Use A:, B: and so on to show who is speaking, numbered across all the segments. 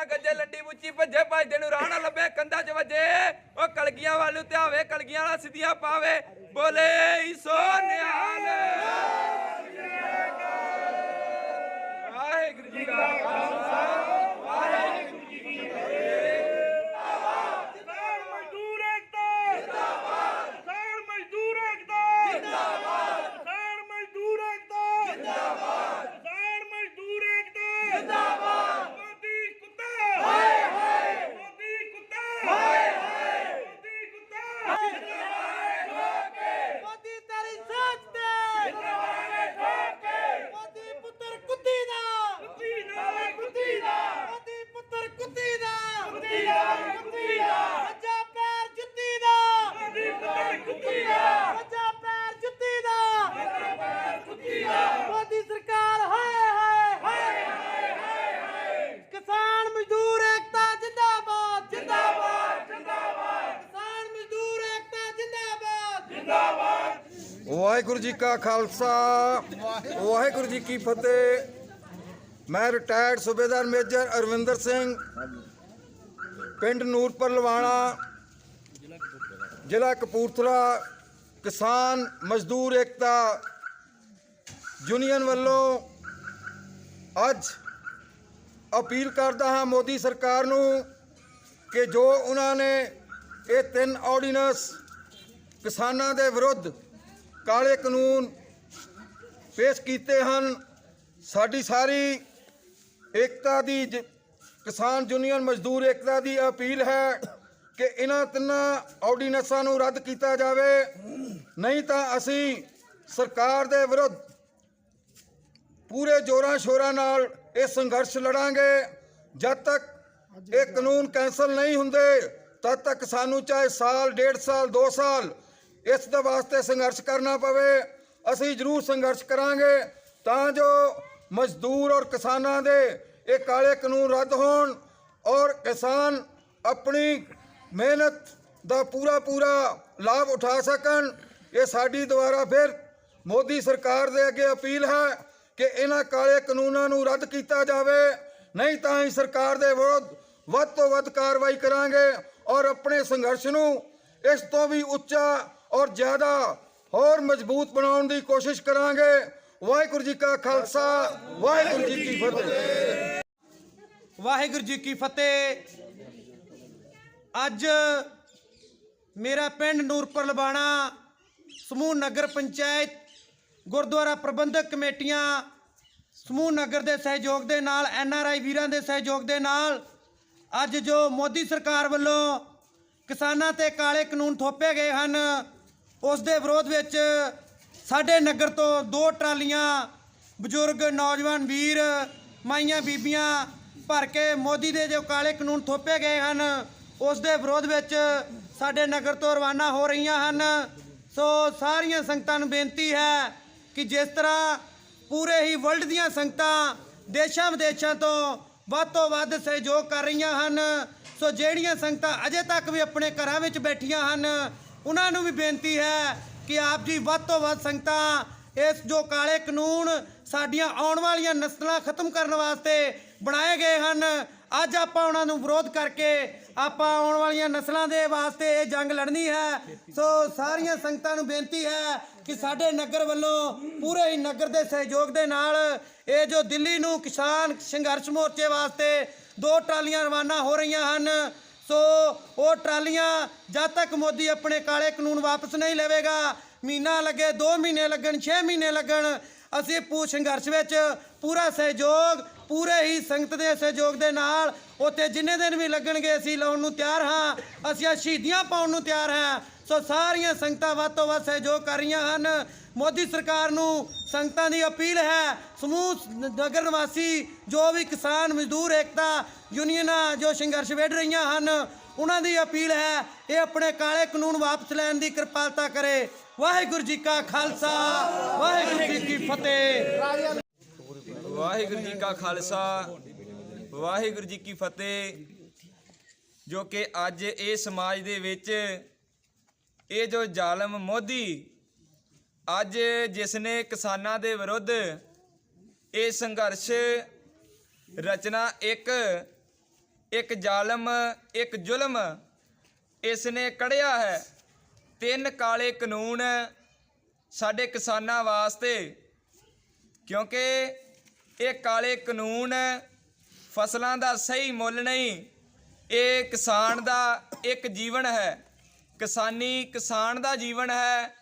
A: ਗੋਲਾ ਗੱਜੇ ਲੱਡੀ ਮੁੱਚੀ
B: ਭੱਜੇ ਭੱਜਦੇ ਨੂੰ ਰਾਹ
A: ਨਾ ਲੱਭੇ, ਕੰਧਾਂ 'ਚ
B: ਵੱਜੇ। ਉਹ
A: ਕਲਗੀਆਂ ਵੱਲ ਨੂੰ ਧਿਆਵੇ, ਕਲਗੀਆਂ ਵਾਲਾ ਸਿੱਧੀਆਂ ਪਾਵੇ। ਬੋਲੇ ਈਸੋ ਨਿਹਾਲ। ਵਾਹਿਗੁਰੂ ਜੀ ਕਾ ਖਾਲਸਾ।
C: ਵਾਹਿਗੁਰੂ ਜੀ ਕਾ ਖਾਲਸਾ, ਵਾਹਿਗੁਰੂ ਜੀ ਕੀ ਫਤਿਹ। ਮੈਂ ਰਿਟਾਇਰਡ ਸੂਬੇਦਾਰ ਮੇਜਰ ਅਰਵਿੰਦਰ ਸਿੰਘ, ਪਿੰਡ ਨੂਰਪੁਰ ਲਵਾਣਾ, ਜ਼ਿਲ੍ਹਾ ਕਪੂਰਥਲਾ, ਕਿਸਾਨ ਮਜ਼ਦੂਰ ਏਕਤਾ ਯੂਨੀਅਨ ਵੱਲੋਂ ਅੱਜ ਅਪੀਲ ਕਰਦਾ ਹਾਂ ਮੋਦੀ ਸਰਕਾਰ ਨੂੰ ਕਿ ਜੋ ਉਹਨਾਂ ਨੇ ਇਹ ਤਿੰਨ ਆਰਡੀਨੈਂਸ ਕਿਸਾਨਾਂ ਦੇ ਵਿਰੁੱਧ ਕਾਲੇ ਕਾਨੂੰਨ ਪੇਸ਼ ਕੀਤੇ ਹਨ। ਸਾਡੀ ਸਾਰੀ ਏਕਤਾ ਦੀ ਜ- ਕਿਸਾਨ ਯੂਨੀਅਨ ਮਜ਼ਦੂਰ ਏਕਤਾ ਦੀ ਅਪੀਲ ਹੈ ਕਿ ਇਹਨਾਂ ਤਿੰਨਾਂ ਆਰਡੀਨੈਂਸਾਂ ਨੂੰ ਰੱਦ ਕੀਤਾ ਜਾਵੇ। ਨਹੀਂ ਤਾਂ ਅਸੀਂ ਸਰਕਾਰ ਦੇ ਵਿਰੁੱਧ ਪੂਰੇ ਜੋਰਾਂ ਸ਼ੋਰਾਂ ਨਾਲ ਇਹ ਸੰਘਰਸ਼ ਲੜਾਂਗੇ। ਜਦ ਤੱਕ ਇਹ ਕਾਨੂੰਨ ਕੈਂਸਲ ਨਹੀਂ ਹੁੰਦੇ, ਤਦ ਤੱਕ ਸਾਨੂੰ ਚਾਹੇ ਸਾਲ, ਡੇਢ ਸਾਲ 2 ਸਾਲ ਇਸ ਦੇ ਵਾਸਤੇ ਸੰਘਰਸ਼ ਕਰਨਾ ਪਵੇ, ਅਸੀਂ ਜ਼ਰੂਰ ਸੰਘਰਸ਼ ਕਰਾਂਗੇ, ਤਾਂ ਜੋ ਮਜ਼ਦੂਰ ਔਰ ਕਿਸਾਨਾਂ ਦੇ ਇਹ ਕਾਲੇ ਕਾਨੂੰਨ ਰੱਦ ਹੋਣ ਔਰ ਕਿਸਾਨ ਆਪਣੀ ਮਿਹਨਤ ਦਾ ਪੂਰਾ ਪੂਰਾ ਲਾਭ ਉਠਾ ਸਕਣ। ਇਹ ਸਾਡੀ ਦੁਆਰਾ ਫਿਰ ਮੋਦੀ ਸਰਕਾਰ ਦੇ ਅੱਗੇ ਅਪੀਲ ਹੈ ਕਿ ਇਹਨਾਂ ਕਾਲੇ ਕਾਨੂੰਨਾਂ ਨੂੰ ਰੱਦ ਕੀਤਾ ਜਾਵੇ। ਨਹੀਂ ਤਾਂ ਹੀ ਸਰਕਾਰ ਦੇ ਵਿਰੁੱਧ ਵੱਧ ਤੋਂ ਵੱਧ ਕਾਰਵਾਈ ਕਰਾਂਗੇ ਔਰ ਆਪਣੇ ਸੰਘਰਸ਼ ਨੂੰ ਇਸ ਤੋਂ ਵੀ ਉੱਚਾ ਔਰ ਜ਼ਿਆਦਾ ਹੋਰ ਮਜ਼ਬੂਤ ਬਣਾਉਣ ਦੀ ਕੋਸ਼ਿਸ਼ ਕਰਾਂਗੇ। ਵਾਹਿਗੁਰੂ ਜੀ ਕਾ ਖਾਲਸਾ, ਵਾਹਿਗੁਰੂ ਜੀ ਕੀ ਫਤਿਹ।
A: ਵਾਹਿਗੁਰੂ ਜੀ ਕੀ ਫਤਿਹ। ਅੱਜ ਮੇਰਾ ਪਿੰਡ ਨੂਰਪੁਰ ਲਬਾਣਾ ਸਮੂਹ ਨਗਰ ਪੰਚਾਇਤ, ਗੁਰਦੁਆਰਾ ਪ੍ਰਬੰਧਕ ਕਮੇਟੀਆਂ, ਸਮੂਹ ਨਗਰ ਦੇ ਸਹਿਯੋਗ ਦੇ ਨਾਲ, ਐਨ ਆਰ ਆਈ ਵੀਰਾਂ ਦੇ ਸਹਿਯੋਗ ਦੇ ਨਾਲ, ਅੱਜ ਜੋ ਮੋਦੀ ਸਰਕਾਰ ਵੱਲੋਂ ਕਿਸਾਨਾਂ ਤੇ ਕਾਲੇ ਕਾਨੂੰਨ ਥੋਪੇ ਗਏ ਹਨ ਉਸ ਦੇ ਵਿਰੋਧ ਵਿੱਚ ਸਾਡੇ ਨਗਰ ਤੋਂ ਦੋ ਟਰਾਲੀਆਂ ਬਜ਼ੁਰਗ ਨੌਜਵਾਨ ਵੀਰ, ਮਾਈਆਂ ਬੀਬੀਆਂ ਭਰ ਕੇ ਮੋਦੀ ਦੇ ਜੋ ਕਾਲੇ ਕਾਨੂੰਨ ਥੋਪੇ ਗਏ ਹਨ ਉਸ ਦੇ ਵਿਰੋਧ ਵਿੱਚ ਸਾਡੇ ਨਗਰ ਤੋਂ ਰਵਾਨਾ ਹੋ ਰਹੀਆਂ ਹਨ। ਸੋ ਸਾਰੀਆਂ ਸੰਗਤਾਂ ਨੂੰ ਬੇਨਤੀ ਹੈ ਕਿ ਜਿਸ ਤਰ੍ਹਾਂ ਪੂਰੇ ਹੀ ਵਰਲਡ ਦੀਆਂ ਸੰਗਤਾਂ ਦੇਸ਼ਾਂ ਵਿਦੇਸ਼ਾਂ ਤੋਂ ਵੱਧ ਤੋਂ ਵੱਧ ਸਹਿਯੋਗ ਕਰ ਰਹੀਆਂ ਹਨ, ਸੋ ਜਿਹੜੀਆਂ ਸੰਗਤਾਂ ਅਜੇ ਤੱਕ ਵੀ ਆਪਣੇ ਘਰਾਂ ਵਿੱਚ ਬੈਠੀਆਂ ਹਨ ਉਹਨਾਂ ਨੂੰ ਵੀ ਬੇਨਤੀ ਹੈ ਕਿ ਆਪ ਜੀ ਵੱਧ ਤੋਂ ਵੱਧ ਸੰਗਤਾਂ, ਇਸ ਜੋ ਕਾਲੇ ਕਾਨੂੰਨ ਸਾਡੀਆਂ ਆਉਣ ਵਾਲੀਆਂ ਨਸਲਾਂ ਖਤਮ ਕਰਨ ਵਾਸਤੇ ਬਣਾਏ ਗਏ ਹਨ, ਅੱਜ ਆਪਾਂ ਉਹਨਾਂ ਨੂੰ ਵਿਰੋਧ ਕਰਕੇ ਆਪਾਂ ਆਉਣ ਵਾਲੀਆਂ ਨਸਲਾਂ ਦੇ ਵਾਸਤੇ ਇਹ ਜੰਗ ਲੜਨੀ ਹੈ। ਸੋ ਸਾਰੀਆਂ ਸੰਗਤਾਂ ਨੂੰ ਬੇਨਤੀ ਹੈ ਕਿ ਸਾਡੇ ਨਗਰ ਵੱਲੋਂ, ਪੂਰੇ ਹੀ ਨਗਰ ਦੇ ਸਹਿਯੋਗ ਦੇ ਨਾਲ ਇਹ ਜੋ ਦਿੱਲੀ ਨੂੰ ਕਿਸਾਨ ਸੰਘਰਸ਼ ਮੋਰਚੇ ਵਾਸਤੇ ਦੋ ਟਰਾਲੀਆਂ ਰਵਾਨਾ ਹੋ ਰਹੀਆਂ ਹਨ ਸੋ ਉਹ ਟਰਾਲੀਆਂ ਜਦ ਤੱਕ ਮੋਦੀ ਆਪਣੇ ਕਾਲੇ ਕਾਨੂੰਨ ਵਾਪਸ ਨਹੀਂ ਲਵੇਗਾ, ਮਹੀਨਾ ਲੱਗੇ 2 ਮਹੀਨੇ ਲੱਗਣ 6 ਮਹੀਨੇ ਲੱਗਣ, ਅਸੀਂ ਪੂ, ਸੰਘਰਸ਼ ਵਿੱਚ ਪੂਰਾ ਸਹਿਯੋਗ, ਪੂਰੇ ਹੀ ਸੰਗਤ ਦੇ ਸਹਿਯੋਗ ਦੇ ਨਾਲ ਉੱਥੇ ਜਿੰਨੇ ਦਿਨ ਵੀ ਲੱਗਣਗੇ ਅਸੀਂ ਲਾਉਣ ਨੂੰ ਤਿਆਰ ਹਾਂ, ਅਸੀਂ ਸ਼ਹੀਦੀਆਂ ਪਾਉਣ ਨੂੰ ਤਿਆਰ ਹਾਂ। ਸੋ ਸਾਰੀਆਂ ਸੰਗਤਾਂ ਵੱਧ ਤੋਂ ਵੱਧ ਸਹਿਯੋਗ ਕਰ ਰਹੀਆਂ ਹਨ। ਮੋਦੀ ਸਰਕਾਰ ਨੂੰ ਸੰਗਤਾਂ ਦੀ ਅਪੀਲ ਹੈ, ਸਮੂਹ ਨਗਰ ਨਿਵਾਸੀ ਜੋ ਵੀ ਕਿਸਾਨ, ਮਜ਼ਦੂਰ, ਏਕਤਾ ਯੂਨੀਅਨਾਂ ਜੋ ਸੰਘਰਸ਼ ਵਿੱਢ ਰਹੀਆਂ ਹਨ, ਉਹਨਾਂ ਦੀ ਅਪੀਲ ਹੈ, ਇਹ ਆਪਣੇ ਕਾਲੇ ਕਾਨੂੰਨ ਵਾਪਸ ਲੈਣ ਦੀ ਕਿਰਪਾਲਤਾ ਕਰੇ। ਵਾਹਿਗੁਰੂ ਜੀ ਕਾ ਖਾਲਸਾ, ਵਾਹਿਗੁਰੂ ਜੀ ਕੀ ਫਤਿਹ।
D: ਵਾਹਿਗੁਰੂ ਜੀ ਕਾ ਖਾਲਸਾ, ਵਾਹਿਗੁਰੂ ਜੀ ਕੀ ਫਤਿਹ। ਜੋ ਕਿ ਅੱਜ ਇਹ ਸਮਾਜ ਦੇ ਵਿੱਚ ਇਹ ਜੋ ਜ਼ਾਲਮ ਮੋਦੀ ਅੱਜ ਜਿਸ ਨੇ ਕਿਸਾਨਾਂ ਦੇ ਵਿਰੁੱਧ ਇਹ ਸੰਘਰਸ਼ ਰਚਨਾ ਇੱਕ ਇੱਕ ਜ਼ਾਲਮ, ਇੱਕ ਜ਼ੁਲਮ ਇਸ ਨੇ ਕੜਿਆ ਹੈ। ਤਿੰਨ ਕਾਲੇ ਕਾਨੂੰਨ ਸਾਡੇ ਕਿਸਾਨਾਂ ਵਾਸਤੇ, ਕਿਉਂਕਿ ਇਹ ਕਾਲੇ ਕਾਨੂੰਨ ਫਸਲਾਂ ਦਾ ਸਹੀ ਮੁੱਲ ਨਹੀਂ, ਇਹ ਕਿਸਾਨ ਦਾ ਇੱਕ ਜੀਵਨ ਹੈ। ਕਿਸਾਨੀ ਕਿਸਾਨ ਦਾ ਜੀਵਨ ਹੈ,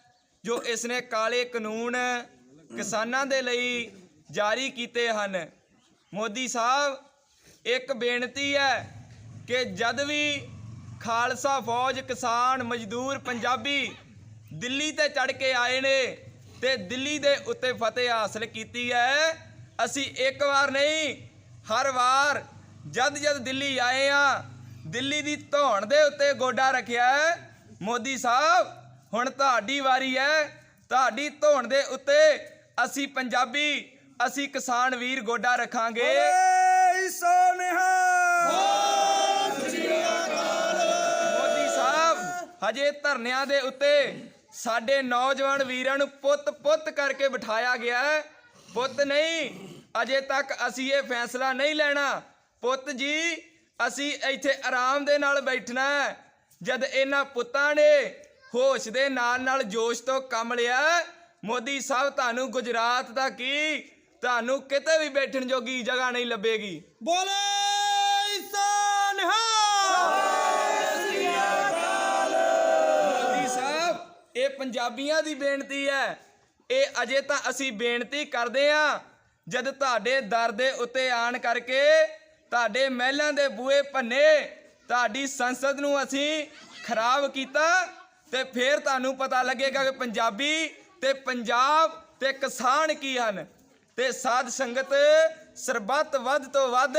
D: ਜੋ ਇਸ ਨੇ ਕਾਲੇ ਕਾਨੂੰਨ ਕਿਸਾਨਾਂ ਦੇ ਲਈ ਜਾਰੀ ਕੀਤੇ ਹਨ। ਮੋਦੀ ਸਾਹਿਬ, ਇੱਕ ਬੇਨਤੀ ਹੈ ਕਿ ਜਦ ਵੀ ਖਾਲਸਾ ਫੌਜ ਕਿਸਾਨ ਮਜ਼ਦੂਰ ਪੰਜਾਬੀ ਦਿੱਲੀ ਤੇ ਚੜ ਕੇ ਆਏ ਨੇ ਤੇ ਦਿੱਲੀ ਦੇ ਉੱਤੇ ਫਤਿਹ ਹਾਸਲ ਕੀਤੀ ਹੈ, ਅਸੀਂ ਇੱਕ ਵਾਰ ਨਹੀਂ, ਹਰ ਵਾਰ ਜਦ ਜਦ ਦਿੱਲੀ ਆਏ ਆ ਦਿੱਲੀ ਦੀ ਧੌਣ ਦੇ ਉੱਤੇ ਗੋਡਾ ਰੱਖਿਆ ਹੈ। ਮੋਦੀ ਸਾਹਿਬ ਹੁਣ ਤੁਹਾਡੀ ਵਾਰੀ ਹੈ। ਤੁਹਾਡੀ ਧੌਣ ਦੇ ਉੱਤੇ ਅਸੀਂ ਪੰਜਾਬੀ ਅਸੀਂ ਕਿਸਾਨ ਵੀਰ ਗੋਡਾ ਰੱਖਾਂਗੇ। ਮੋਦੀ ਸਾਹਿਬ ਹਜੇ ਧਰਨਿਆਂ ਦੇ ਉੱਤੇ ਸਾਡੇ ਨੌਜਵਾਨ ਵੀਰਾਂ ਨੂੰ ਪੁੱਤ ਪੁੱਤ ਕਰਕੇ ਬਿਠਾਇਆ ਗਿਆ ਹੈ। ਪੁੱਤ ਨਹੀਂ ਅਜੇ ਤੱਕ ਅਸੀਂ ਇਹ ਫੈਸਲਾ ਨਹੀਂ ਲੈਣਾ। ਪੁੱਤ ਜੀ ਅਸੀਂ ਇੱਥੇ ਆਰਾਮ ਦੇ ਨਾਲ ਬੈਠਣਾ ਹੈ। ਜਦ ਇਹਨਾਂ ਪੁੱਤਾਂ ਨੇ ਹੋਸ਼ ਦੇ ਨਾਲ ਨਾਲ ਜੋਸ਼ ਤੋਂ ਕੰਮ ਲਿਆ, ਮੋਦੀ ਸਾਹਿਬ ਤੁਹਾਨੂੰ ਗੁਜਰਾਤ ਦਾ ਕੀ, ਤੁਹਾਨੂੰ ਕਿਤੇ ਵੀ ਬੈਠਣ ਜੋਗੀ ਜਗ੍ਹਾ ਨਹੀਂ ਲੱਭੇਗੀ।
A: ਬੋਲੇ ਸੋਨਹਾ
D: ਮੋਦੀ ਸਾਹਿਬ, ਇਹ ਪੰਜਾਬੀਆਂ ਦੀ ਬੇਨਤੀ ਹੈ। ਇਹ ਅਜੇ ਤਾਂ ਅਸੀਂ ਬੇਨਤੀ ਕਰਦੇ ਆ ਜਦ ਤੁਹਾਡੇ ਦਰ ਦੇ ਉੱਤੇ ਆਣ ਕਰਕੇ ਤੁਹਾਡੇ ਮਹਿਲਾਂ ਦੇ ਬੂਹੇ ਭੰਨੇ ਤੁਹਾਡੀ ਸੰਸਦ ਨੂੰ ਅਸੀਂ ਖਰਾਬ ਕੀਤਾ ਤੇ ਫਿਰ ਤੁਹਾਨੂੰ ਪਤਾ ਲੱਗੇਗਾ ਕਿ ਪੰਜਾਬੀ ਤੇ ਪੰਜਾਬ ਤੇ ਕਿਸਾਨ ਕੀ ਹਨ। ਤੇ ਸਾਧ ਸੰਗਤ ਸਰਬੱਤ ਵੱਧ ਤੋਂ ਵੱਧ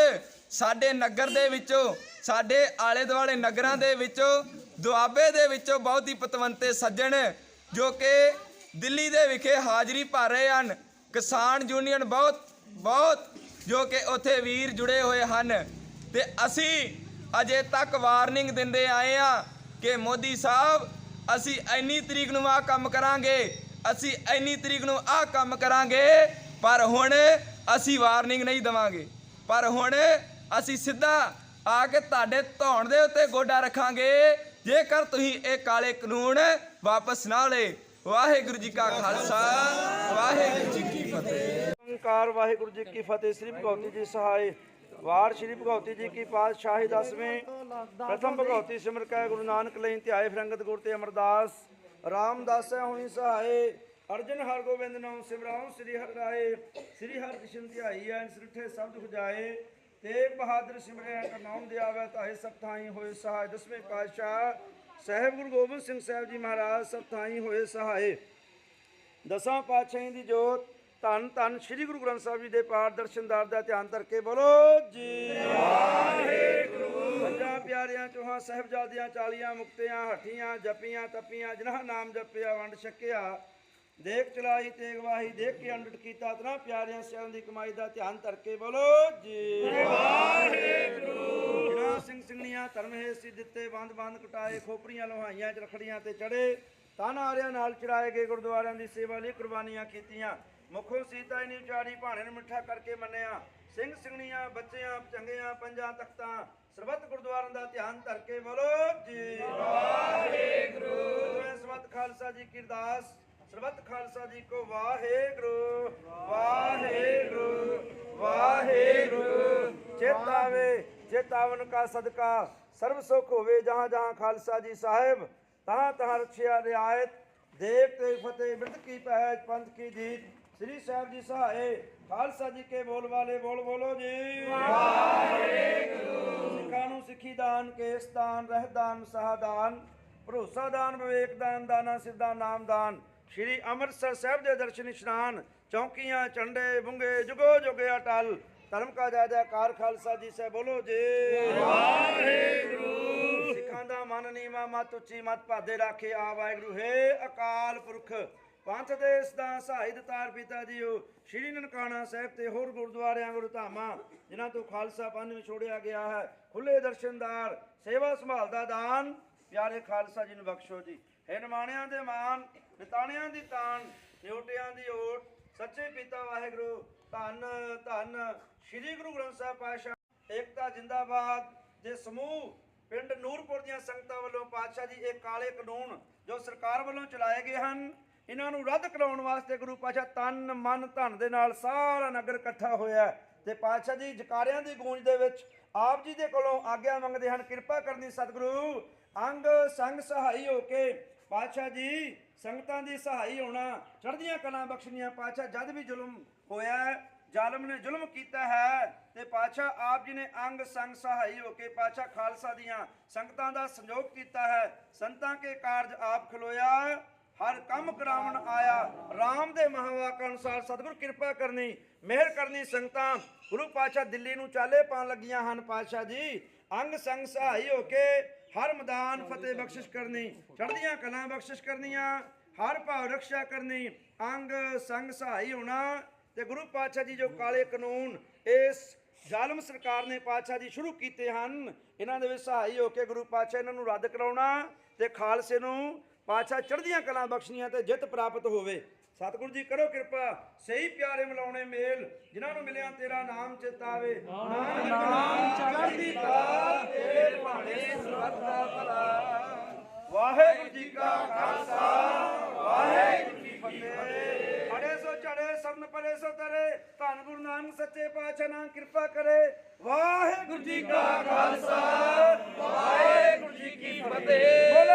D: ਸਾਡੇ ਨਗਰ ਦੇ ਵਿੱਚੋਂ, ਸਾਡੇ ਆਲੇ ਦੁਆਲੇ ਨਗਰਾਂ ਦੇ ਵਿੱਚੋਂ, ਦੁਆਬੇ ਦੇ ਵਿੱਚੋਂ ਬਹੁਤ ਹੀ ਪਤਵੰਤੇ ਸੱਜਣ ਜੋ ਕਿ ਦਿੱਲੀ ਦੇ ਵਿਖੇ ਹਾਜ਼ਰੀ ਭਰ ਰਹੇ ਹਨ। ਕਿਸਾਨ ਯੂਨੀਅਨ ਬਹੁਤ ਬਹੁਤ ਜੋ ਕਿ ਉੱਥੇ ਵੀਰ ਜੁੜੇ ਹੋਏ ਹਨ। ਤੇ ਅਸੀਂ ਅਜੇ ਤੱਕ ਵਾਰਨਿੰਗ ਦਿੰਦੇ ਆਏ ਆ ਕਿ ਮੋਦੀ ਸਾਹਿਬ, ਅਸੀਂ ਇੰਨੀ ਤਰੀਕ ਨੂੰ ਆਹ ਕੰਮ ਕਰਾਂਗੇ, ਅਸੀਂ ਇੰਨੀ ਤਰੀਕ ਨੂੰ ਆਹ ਕੰਮ ਕਰਾਂਗੇ, ਪਰ ਹੁਣ ਅਸੀਂ ਵਾਰਨਿੰਗ ਨਹੀਂ ਦਵਾਂਗੇ। ਪਰ ਹੁਣ ਅਸੀਂ ਸਿੱਧਾ ਆ ਕੇ ਤੁਹਾਡੇ ਧੌਣ ਦੇ ਉੱਤੇ ਗੋਡਾ ਰੱਖਾਂਗੇ। ਜੇਕਰ ਤੁਸੀਂ ਇਹ ਕਾਲੇ ਕਾਨੂੰਨ ਵਾਪਸ ਨਾ ਲਏ, ਵਾਹਿਗੁਰੂ ਜੀ ਕਾ ਖਾਲਸਾ, ਵਾਹਿਗੁਰੂ ਜੀ ਕੀ ਫਤਿਹ।
E: ਓੰਕਾਰ, ਵਾਹਿਗੁਰੂ ਜੀ ਕੀ ਫਤਿਹ। ਸ੍ਰੀ ਭਗਵਤੀ ਜੀ ਸਹਾਇ। ਵਾਰ ਸ੍ਰੀ ਭਗਵਤੀ ਜੀ ਕੀ ਪਾਤਸ਼ਾਹੀ ਦਸਵੇਂ ਪ੍ਰਥਮ ਭਗਵਤੀ ਸਿਮਰ ਕੈ ਗੁਰੂ ਨਾਨਕ ਲਈ ਧਿਆਏ ਫਰੰਗਤ ਗੁਰ ਤੇ ਅਮਰਦਾਸ। ਰਾਮਦਾਸੈ ਹੋਈ ਸਹਾਇ ਅਰਜਨ ਹਰ ਗੋਬਿੰਦ ਨਾਮ ਸਿਮਰਾਉ ਸ੍ਰੀ ਹਰਿ ਰਾਏ ਸ੍ਰੀ ਹਰਿ ਕ੍ਰਿਸ਼ਨ ਧਿਆਈ ਐ ਸ੍ਰਿਠੇ ਸ਼ਬਦ ਖੁਜਾਏ ਤੇਗ ਬਹਾਦਰ ਸਿਮਰਿਆ ਕਰ ਨਾਮ ਦਿਆਵੇ ਤਾਹੇ ਸਭ ਥਾਈ ਹੋਏ ਸਹਾਇ ਦਸਵੇਂ ਪਾਤਸ਼ਾਹ ਸਾਹਿਬ ਗੁਰੂ ਗੋਬਿੰਦ ਸਿੰਘ ਸਾਹਿਬ ਜੀ ਮਹਾਰਾਜ ਸਭ ਥਾਈ ਹੋਏ ਸਹਾਏ। ਦਸਾਂ ਪਾਤਸ਼ਾਹਾਂ ਦੀ ਜੋਤ ਧੰਨ ਧੰਨ ਸ੍ਰੀ ਗੁਰੂ ਗ੍ਰੰਥ ਸਾਹਿਬ ਜੀ ਦੇ ਪਾਠ ਦਰਸ਼ਨਦਾਰ ਦਾ ਧਿਆਨ ਕਰਕੇ ਬੋਲੋ ਜੀ। ਵਾਹਿਗੁਰੂ ਪੰਜਾਂ ਪਿਆਰਿਆਂ, ਚੋਹਾਂ ਸਾਹਿਬਜ਼ਾਦਿਆਂ, ਚਾਲੀਆਂ ਮੁਕਤਿਆਂ, ਹੱਠੀਆਂ, ਜਪੀਆਂ, ਤਪੀਆਂ, ਜਿਨ੍ਹਾਂ ਨਾਮ ਜਪਿਆ, ਵੰਡ ਛਕਿਆ, ਦੇਖ ਚਲਾਈ, ਤੇਗ ਵਾਹੀ, ਦੇਖ ਕੇ ਅੰਡਟ ਕੀਤਾ, ਤਨਾ ਪਿਆਰਿਆਂ ਸਿਆਂ ਦੀ ਕਮਾਈ ਦਾ ਧਿਆਨ ਧਰਕੇ ਬੋਲੋ ਜੀ। ਵਾਹਿਗੁਰੂ ਜਿਨ੍ਹਾਂ ਸਿੰਘ ਸਿੰਘਣੀਆਂ ਧਰਮ ਹੈ ਦਿੱਤੇ, ਬੰਦ ਬੰਦ ਕਟਾਏ, ਖੋਪਰੀਆਂ ਲੋਹਾਈਆਂ ਚ ਰਖੜੀਆਂ ਤੇ ਚੜੇ ਤਨ ਆਰਿਆਂ ਨਾਲ ਚੜਾਏ ਗਏ ਗੁਰਦੁਆਰਿਆਂ ਦੀ ਸੇਵਾ ਲਈ ਕੁਰਬਾਨੀਆਂ ਕੀਤੀਆਂ। ਮੁਖੋਂ ਸੀਤਾ ਨਹੀਂ ਉਚਾਰੀ ਭਾਣੇ ਨੂੰ ਮਿੱਠਾ ਕਰਕੇ ਮੰਨਿਆ। ਸਿੰਘ ਸਿੰਘਣੀਆਂ ਬੱਚਿਆਂ ਚੰਗਿਆਂ ਪੰਜਾਂ ਤਖਤਾਂ ਸਰਬੱਤ ਗੁਰਦੁਆਰਿਆਂ ਦਾ ਧਿਆਨ ਧਰ ਕੇ ਬੋਲੋ ਜੀ। ਵਾਹਿਗੁਰੂ। ਸਰਬੱਤ ਖਾਲਸਾ ਜੀ ਕੀ ਅਰਦਾਸ ਸਰਬੱਤ ਖਾਲਸਾ ਜੀ ਕੋ ਵਾਹਿਗੁਰੂ। ਵਾਹਿਗੁਰੂ ਵਾਹਿਗੁਰੂ। ਚੇਤਾਵੇ ਚੇਤਾਵਨ ਕਾ ਸਦਕਾ ਸਰਬ ਸੁਖ ਹੋਵੇ ਜਹਾਂ ਜਹਾਂ ਖਾਲਸਾ ਜੀ ਸਾਹਿਬ। ਤਹਾਂ ਤਹਾਂ ਰਖਿਆ ਰਿਆਇਤ ਦੇਖ ਤੇ ਫਤਿਹ ਬਿਰਧ ਕੀ ਪਹਿਜ ਪੰਥ ਕੀ ਜੀਤ। ਸ੍ਰੀ ਸਾਹਿਬ ਜੀ ਸਹਾਏ ਖਾਲਸਾ ਜੀ ਕੇ ਬੋਲ ਵਾਲੇ ਬੋਲ ਬੋਲੋ ਜੀ। ਵਾਹਿਗੁਰੂ ਸਿੱਖਾਂ ਨੂੰ ਸਿੱਖੀ ਦਾਨ ਕੇਸ ਦਾਨ ਰਹਿ ਦਾਨ ਸਹਾਦਾਨ ਭਰੋਸਾ ਦਾਨ ਵਿਵੇਕ ਦਾਨ ਦਾਨਾ ਸਿੱਧਾ ਨਾਮ ਦਾਨ। ਸ਼੍ਰੀ ਅੰਮ੍ਰਿਤਸਰ ਸਾਹਿਬ ਦੇ ਦਰਸ਼ਨ ਇਸ਼ਨਾਨ ਚੌਕੀਆਂ ਝੰਡੇ ਬੁੰਗੇ ਜੁਗੋ ਜੁਗੇ ਅਟਲ। ਧਰਮ ਕਾ ਜੈ ਜੈਕਾਰ ਖਾਲਸਾ ਜੀ ਸੇ ਬੋਲੋ ਜੀ। ਵਾਹਿਗੁਰੂ। ਸਿੱਖਾਂ ਦਾ ਮਨ ਨੀਵਾ ਮਤ ਉੱਚੀ ਮਤ ਭਾਦੇ ਰੱਖੇ ਆ ਵਾਹਿਗੁਰੂ। ਹੈ ਅਕਾਲ ਪੁਰਖ ਪੰਥ ਦੇਸ ਦਾ ਸਹਾਇ ਤਾਰ ਪਿਤਾ ਜੀਓ ਸ਼੍ਰੀ ਨਨਕਾਣਾ ਸਾਹਿਬ ਤੇ ਹੋਰ ਗੁਰਦੁਆਰਿਆਂ ਗੁਰੂ ਧਾਮਾਂ, ਜਿਨ੍ਹਾਂ ਤੋਂ ਖਾਲਸਾ ਪੰਥ ਛੋੜਿਆ ਗਿਆ ਹੈ, ਖੁੱਲੇ ਦਰਸ਼ਨਦਾਰ, ਸੇਵਾ ਸੰਭਾਲ ਦਾ ਦਾਨ, ਪਿਆਰੇ ਖਾਲਸਾ ਜੀ ਨੂੰ ਬਖਸ਼ੋ ਜੀ। ਹੈ ਨਿਮਾਣਿਆਂ ਦੇ ਮਾਨ ਨਿਤਾਣਿਆਂ ਦੀ ਤਾਨ ਨਿਉਟਿਆਂ ਦੀ ਓਟ, ਸੱਚੇ ਪਿਤਾ ਵਾਹਿਗੁਰੂ, ਧੰਨ ਧੰਨ, ਸ੍ਰੀ ਗੁਰੂ ਗ੍ਰੰਥ ਸਾਹਿਬ ਪਾਤਸ਼ਾਹ, ਏਕਤਾ ਜਿੰਦਾਬਾਦ, ਦੇ ਸਮੂਹ, ਪਿੰਡ ਨੂਰਪੁਰ ਦੀਆਂ ਸੰਗਤਾਂ ਵੱਲੋਂ ਪਾਤਸ਼ਾਹ ਜੀ, ਇਹ ਕਾਲੇ ਕਾਨੂੰਨ ਜੋ ਸਰਕਾਰ ਵੱਲੋਂ ਚਲਾਏ ਗਏ ਹਨ ਇਹਨਾਂ ਨੂੰ ਰੱਦ ਕਰਾਉਣ ਵਾਸਤੇ ਗੁਰੂ ਪਾਤਸ਼ਾਹ ਤਨ, ਮਨ, ਧਨ ਦੇ ਨਾਲ ਸਾਰਾ ਨਗਰ ਇਕੱਠਾ ਹੋਇਆ ਤੇ ਪਾਤਸ਼ਾਹ ਜੀ ਜਕਾਰਿਆਂ ਦੀ ਗੂੰਜ ਦੇ ਵਿੱਚ ਆਪ ਜੀ ਦੇ ਕੋਲੋਂ ਆਗਿਆ ਮੰਗਦੇ ਹਨ, ਕਿਰਪਾ ਕਰਨੀ ਸਤਿਗੁਰੂ। ਅੰਗ, ਸੰਗ ਸਹਾਈ ਹੋ ਕੇ ਪਾਤਸ਼ਾਹ ਜੀ ਸੰਗਤਾਂ ਦੀ ਸਹਾਈ ਹੋਣਾ, ਚੜ੍ਹਦੀਆਂ ਕਲਾਂ ਬਖਸ਼ਣੀਆਂ। ਪਾਤਸ਼ਾਹ ਜਦ ਵੀ ਜ਼ੁਲਮ ਹੋਇਆ ਜ਼ਾਲਮ ਨੇ ਜ਼ੁਲਮ ਕੀਤਾ ਹੈ, ਤੇ ਪਾਤਸ਼ਾਹ ਆਪ ਜੀ ਨੇ ਅੰਗ, ਸੰਗ ਸਹਾਈ ਹੋ ਕੇ ਪਾਤਸ਼ਾਹ ਖਾਲਸਾ ਦੀਆਂ ਸੰਗਤਾਂ ਦਾ ਸੰਯੋਗ ਕੀਤਾ ਹੈ। ਸੰਤਾਂ ਕੇ ਕਾਰਜ ਆਪ ਖਲੋਇਆ। ਹਰ ਕੰਮ ਕਰਾਉਣ ਆਇਆ। RAM ਦੇ ਮਹਾਵਾਕ ਅਨੁਸਾਰ ਸਤਿਗੁਰ ਕਿਰਪਾ ਕਰਨੀ, ਮਿਹਰ ਕਰਨੀ ਸੰਗਤਾਂ ਗੁਰੂ ਪਾਤਸ਼ਾਹ ਦਿੱਲੀ ਨੂੰ ਚਾਲੇ ਪਾਉਣ ਲੱਗੀਆਂ ਹਨ ਪਾਤਸ਼ਾਹ ਜੀ। ਅੰਗ ਸੰਗ ਸਹਾਈ ਹੋ ਕੇ ਹਰ ਮੈਦਾਨ ਫਤਿਹ ਬਖਸ਼ਿਸ਼ ਕਰਨੀ, ਚੜ੍ਹਦੀਆਂ ਕਲਾਂ ਬਖਸ਼ਿਸ਼ ਕਰਨੀਆਂ, ਹਰ ਭਾਵ ਰੱਖਿਆ ਕਰਨੀ, ਅੰਗ ਸੰਗ ਸਹਾਈ ਹੋਣਾ। ਤੇ ਗੁਰੂ ਪਾਤਸ਼ਾਹ ਜੀ ਜੋ ਕਾਲੇ ਕਾਨੂੰਨ ਇਸ ਜ਼ਾਲਮ ਸਰਕਾਰ ਨੇ ਪਾਤਸ਼ਾਹ ਜੀ ਸ਼ੁਰੂ ਕੀਤੇ ਹਨ, ਇਹਨਾਂ ਦੇ ਵਿੱਚ ਸਹਾਈ ਹੋ ਕੇ ਗੁਰੂ ਪਾਤਸ਼ਾਹ ਇਹਨਾਂ ਨੂੰ ਰੱਦ ਕਰਾਉਣਾ ਤੇ ਖਾਲਸੇ ਨੂੰ ਪਾਤਸ਼ਾਹ ਚੜ੍ਹਦੀਆਂ ਕਲਾਂ ਬਖਸ਼ਣੀਆਂ ਤੇ ਜਿੱਤ ਪ੍ਰਾਪਤ ਹੋਵੇ। ਸਤਿਗੁਰੂ ਜੀ ਕਰੋ ਕਿਰਪਾ, ਸਹੀ ਪਿਆਰੇ ਮਿਲਾਉਣੇ ਮੇਲ, ਜਿਨ੍ਹਾਂ ਨੂੰ ਮਿਲਿਆ ਤੇਰਾ ਨਾਮ ਚਿਤਾਵੇ। ਨਾਨਕ ਨਾਮ ਚੜ੍ਹਦੀ ਕਲਾ, ਤੇਰੇ ਭਾਣੇ ਸਰਬੱਤ ਦਾ ਭਲਾ। ਵਾਹਿਗੁਰੂ ਜੀ ਕਾ ਖਾਲਸਾ, ਵਾਹਿਗੁਰੂ ਜੀ ਫਤਿਹ। ਅੜੇ ਸੋ ਚੜੇ ਸਭਨ ਪਰੇ ਸੋ ਤਰੇ। ਧੰਨ ਗੁਰੂ ਨਾਨਕ ਸੱਚੇ ਪਾਤਸ਼ਾਹ ਨਾਮ ਕਿਰਪਾ ਕਰੇ। ਵਾਹਿਗੁਰੂ ਜੀ ਕਾ ਖਾਲਸਾ, ਵਾਹਿਗੁਰੂ ਜੀ ਕੀ ਫਤਿਹ।